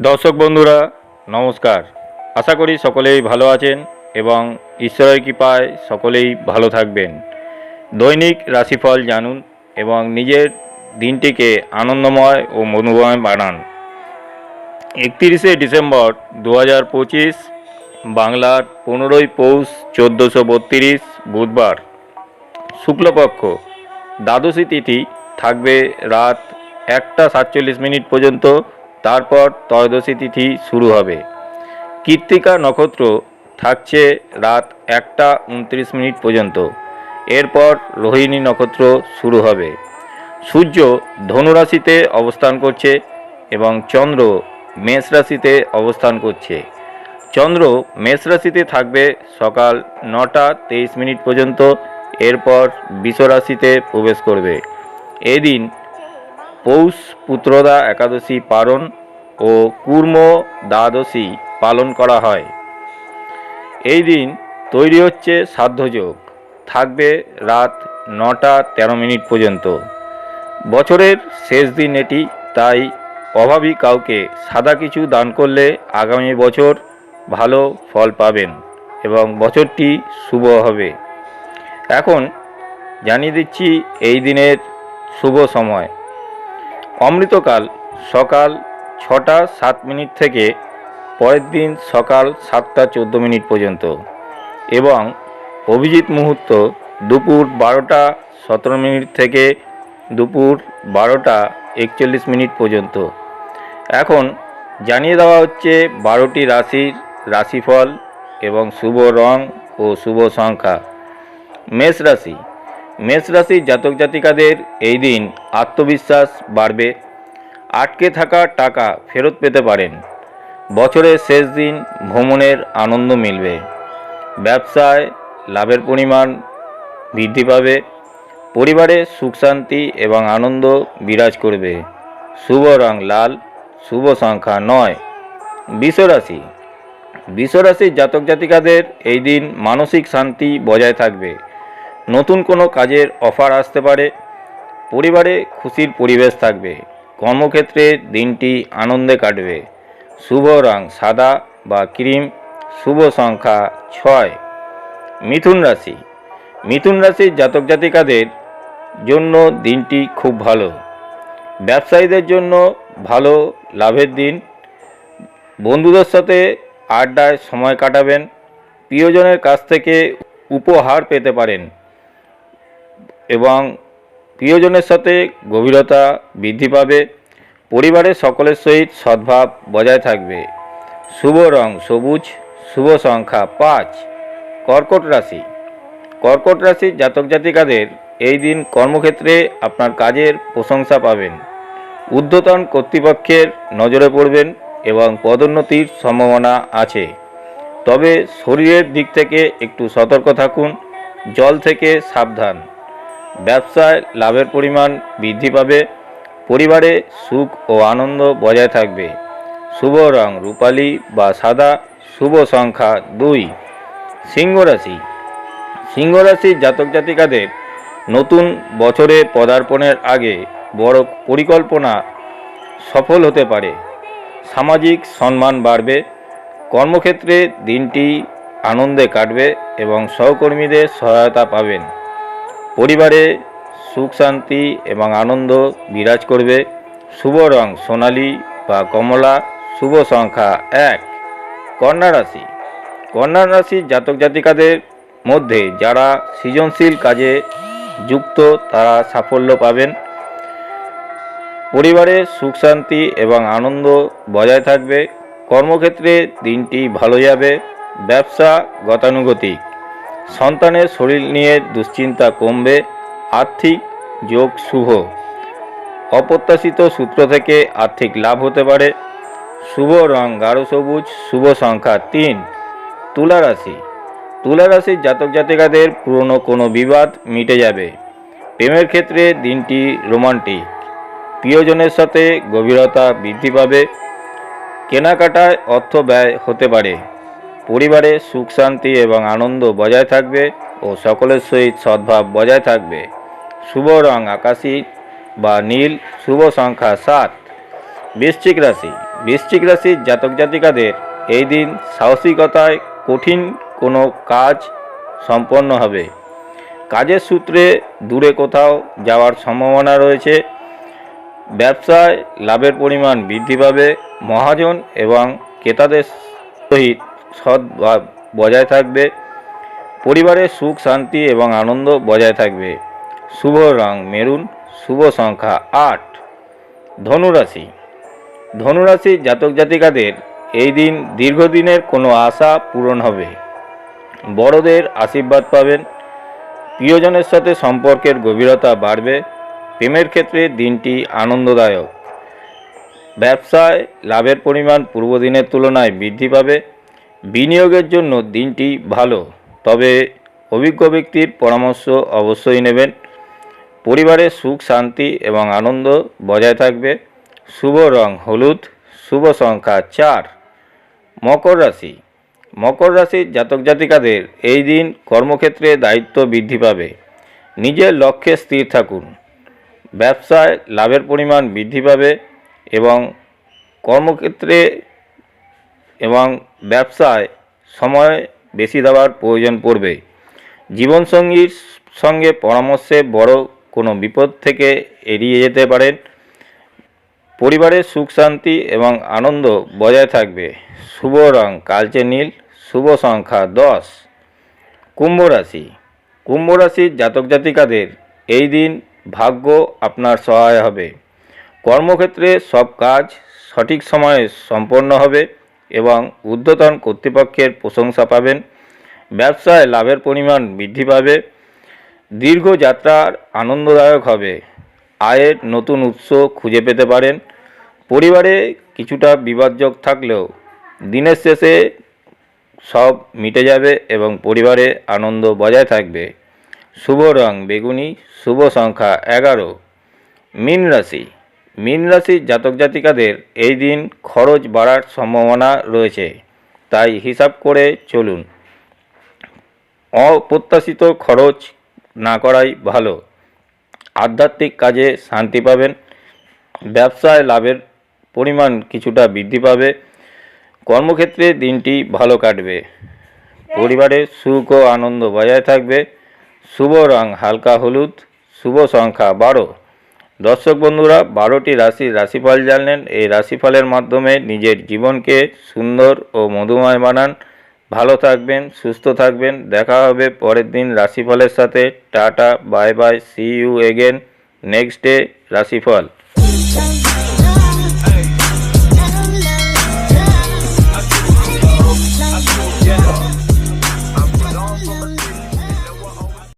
দর্শক বন্ধুরা, নমস্কার। আশা করি সকলেই ভালো আছেন এবং ঈশ্বরের কৃপায় সকলেই ভালো থাকবেন। দৈনিক রাশিফল জানুন এবং নিজের দিনটিকে আনন্দময় ও মনোময় বানান। একত্রিশে ডিসেম্বর দু হাজার পঁচিশ, বাংলার পনেরোই পৌষ চোদ্দোশো বত্রিশ, বুধবার। শুক্লপক্ষ, দ্বাদশী তিথি থাকবে রাত একটা সাতচল্লিশ মিনিট পর্যন্ত তারপর ত্রয়োদশী তিথি শুরু হবে। কৃত্তিকা নক্ষত্র থাকছে রাত একটা উনত্রিশ মিনিট পর্যন্ত। এরপর রোহিণী নক্ষত্র শুরু হবে। সূর্য ধনুরাশিতে অবস্থান করছে এবং চন্দ্র মেষ রাশিতে অবস্থান করছে। চন্দ্র মেষ রাশিতে থাকবে সকাল নটা তেইশ মিনিট পর্যন্ত, এরপর বিষ রাশিতে প্রবেশ করবে। এদিন পৌষ পুত্রদা একাদশী পালন ও কুর্ম দ্বাদশী পালন করা হয়। এই দিন তৈরি হচ্ছে সাধ্যযোগ। থাকবে রাত নটা তেরো মিনিট পর্যন্ত। বছরের শেষ দিন এটি, তাই অভাবী কাউকে সাদা কিছু দান করলে আগামী বছর ভালো ফল পাবেন এবং বছরটি শুভ হবে। এখন জানিয়ে দিচ্ছি এই দিনের শুভ সময়। অমৃতকাল সকাল ছটা সাত মিনিট থেকে পরের দিন সকাল সাতটা চোদ্দ মিনিট পর্যন্ত এবং অভিজিৎ মুহূর্ত দুপুর বারোটা সতেরো মিনিট থেকে দুপুর বারোটা একচল্লিশ মিনিট পর্যন্ত। এখন জানিয়ে দেওয়া হচ্ছে বারোটি রাশির রাশিফল এবং শুভ রং ও শুভ সংখ্যা। মেষ রাশি মেষ রাশির জাতক জাতিকাদের এই দিন আত্মবিশ্বাস বাড়বে। আটকে থাকা টাকা ফেরত পেতে পারেন। বছরের শেষ দিন ভ্রমণের আনন্দ মিলবে। ব্যবসায় লাভের পরিমাণ বৃদ্ধি পাবে। পরিবারে সুখ শান্তি এবং আনন্দ বিরাজ করবে। শুভ রং লাল, শুভ সংখ্যা নয়। বিশ্বরাশি বিশ্বরাশির জাতক জাতিকাদের এই দিন মানসিক শান্তি বজায় থাকবে। নতুন কোনো কাজের অফার আসতে পারে, পরিবারে খুশির পরিবেশ থাকবে, কর্মক্ষেত্রে দিনটি আনন্দে কাটবে। শুভ রং সাদা বা ক্রিম, শুভ সংখ্যা ছয়। মিথুন রাশি। মিথুন রাশির জাতক জাতিকাদের জন্য দিনটি খুব ভালো। ব্যবসায়ীদের জন্য ভালো লাভের দিন। বন্ধুদের সাথে আড্ডায় সময় কাটাবেন। প্রিয়জনের কাছ থেকে উপহার পেতে পারেন। এবং প্রিয়জনের সাথে গভীরতা বৃদ্ধি পাবে, পরিবারের সকলের সহিত সদ্ভাব বজায় থাকবে। শুভ রং সবুজ, শুভ সংখ্যা পাঁচ। কর্কট রাশি। কর্কট রাশির জাতক জাতিকাদের এই দিন কর্মক্ষেত্রে আপনার কাজের প্রশংসা পাবেন। ঊর্ধ্বতন কর্তৃপক্ষের নজরে পড়বেন এবং পদোন্নতির সম্ভাবনা আছে। তবে শরীরের দিক থেকে একটু সতর্ক থাকুন, জল থেকে সাবধান। ব্যবসায় লাভের পরিমাণ বৃদ্ধি পাবে, পরিবারে সুখ ও আনন্দ বজায় থাকবে। শুভ রং রূপালী বা সাদা, শুভ সংখ্যা দুই। সিংহ রাশি। সিংহ রাশির জাতক জাতিকাদের নতুন বছরে পদার্পণের আগে বড় পরিকল্পনা সফল হতে পারে। সামাজিক সম্মান বাড়বে, কর্মক্ষেত্রে দিনটি আনন্দে কাটবে এবং সহকর্মীদের সহায়তা পাবেন। পরিবারে সুখ, শান্তি এবং আনন্দ বিরাজ করবে। শুভ রং সোনালি বা কমলা, শুভ সংখ্যা এক। কন্যা রাশি। কন্যা জাতক জাতিকাদের মধ্যে যারা সৃজনশীল কাজে যুক্ত, তারা সাফল্য পাবেন। পরিবারে সুখ, শান্তি এবং আনন্দ বজায় থাকবে। কর্মক্ষেত্রে দিনটি ভালো যাবে। ব্যবসা গতানুগতিক। সন্তানের শরীর নিয়ে দুশ্চিন্তা কমবে, আর্থিক যোগ শুভ। অপ্রত্যাশিত সূত্র থেকে আর্থিক লাভ হতে পারে। শুভ রং গাঢ় সবুজ, শুভ সংখ্যা তিন। তুলা রাশি। তুলা রাশির জাতক জাতিকাদের পুরনো কোনো বিবাদ মিটে যাবে। প্রেমের ক্ষেত্রে দিনটি রোমান্টিক। প্রিয়জনের সাথে গভীরতা বৃদ্ধি পাবে। কেনাকাটায় অর্থ ব্যয় হতে পারে। পরিবারে সুখ, শান্তি এবং আনন্দ বজায় থাকবে ও সকলের সহিত সদ্ভাব বজায় থাকবে। শুভ রং আকাশী বা নীল, শুভ সংখ্যা সাত। বৃশ্চিক রাশি। বৃশ্চিক রাশির জাতক জাতিকাদের এই দিন সাহসিকতায় কঠিন কোনো কাজ সম্পন্ন হবে। কাজের সূত্রে দূরে কোথাও যাওয়ার সম্ভাবনা রয়েছে। ব্যবসায় লাভের পরিমাণ বৃদ্ধি পাবে। মহাজন এবং ক্রেতাদের সহিত সদ্ভাব বজায় থাকবে। পরিবারের সুখ, শান্তি এবং আনন্দ বজায় থাকবে। শুভ রং মেরুন, শুভ সংখ্যা আট। ধনুরাশি। ধনুরাশির জাতক জাতিকাদের এই দিন দীর্ঘদিনের কোনো আশা পূরণ হবে। বড়দের আশীর্বাদ পাবেন। প্রিয়জনের সাথে সম্পর্কের গভীরতা বাড়বে। প্রেমের ক্ষেত্রে দিনটি আনন্দদায়ক। ব্যবসায় লাভের পরিমাণ পূর্বদিনের তুলনায় বৃদ্ধি পাবে। বিনিয়োগের জন্য দিনটি ভালো, তবে অভিজ্ঞ ব্যক্তির পরামর্শ অবশ্যই নেবেন। পরিবারের সুখ, শান্তি এবং আনন্দ বজায় থাকবে। শুভ রং হলুদ, শুভ সংখ্যা চার। মকর রাশি। মকর রাশির জাতক জাতিকাদের এই দিন কর্মক্ষেত্রে দায়িত্ব বৃদ্ধি পাবে। নিজের লক্ষ্যে স্থির থাকুন। ব্যবসায় লাভের পরিমাণ বৃদ্ধি পাবে এবং কর্মক্ষেত্রে এবং ব্যবসায় সময় বেশি দেওয়ার প্রয়োজন পড়বে। জীবনসঙ্গীর সঙ্গে পরামর্শে বড় কোনো বিপদ থেকে এড়িয়ে যেতে পারেন। পরিবারের সুখ, শান্তি এবং আনন্দ বজায় থাকবে। শুভ রং, কালচে নীল, শুভ সংখ্যা দশ। কুম্ভ রাশি। কুম্ভ রাশির জাতক জাতিকাদের এই দিন ভাগ্য আপনার সহায় হবে। কর্মক্ষেত্রে সব কাজ সঠিক সময়ে সম্পন্ন হবে। এবং ঊর্ধ্বতন কর্তৃপক্ষের প্রশংসা পাবেন। ব্যবসায় লাভের পরিমাণ বৃদ্ধি পাবে। দীর্ঘ যাত্রার আনন্দদায়ক হবে। আয়ের নতুন উৎস খুঁজে পেতে পারেন। পরিবারে কিছুটা বিবাদযোগ থাকলেও দিনের শেষে সব মিটে যাবে এবং পরিবারে আনন্দ বজায় থাকবে। শুভ রং, বেগুনি, শুভ সংখ্যা এগারো। মীন রাশি মীন রাশির জাতক জাতিকাদের এই দিন খরচ বাড়ার সম্ভাবনা রয়েছে। তাই হিসাব করে চলুন। অপ্রত্যাশিত খরচ না করাই ভালো। আধ্যাত্মিক কাজে শান্তি পাবেন। ব্যবসায় লাভের পরিমাণ কিছুটা বৃদ্ধি পাবে। কর্মক্ষেত্রে দিনটি ভালো কাটবে। পরিবারে সুখ ও আনন্দ বজায় থাকবে। শুভ রং হালকা হলুদ। শুভ সংখ্যা বারো। দর্শক বন্ধুরা, বারোটি রাশির রাশিফল জানলেন। এই রাশিফলের মাধ্যমে নিজের জীবনকে সুন্দর ও মধুময় বানান। ভালো থাকবেন, সুস্থ থাকবেন। দেখা হবে পরের দিন রাশিফলের সাথে। Tata, bye bye see you again next day রাশিফল।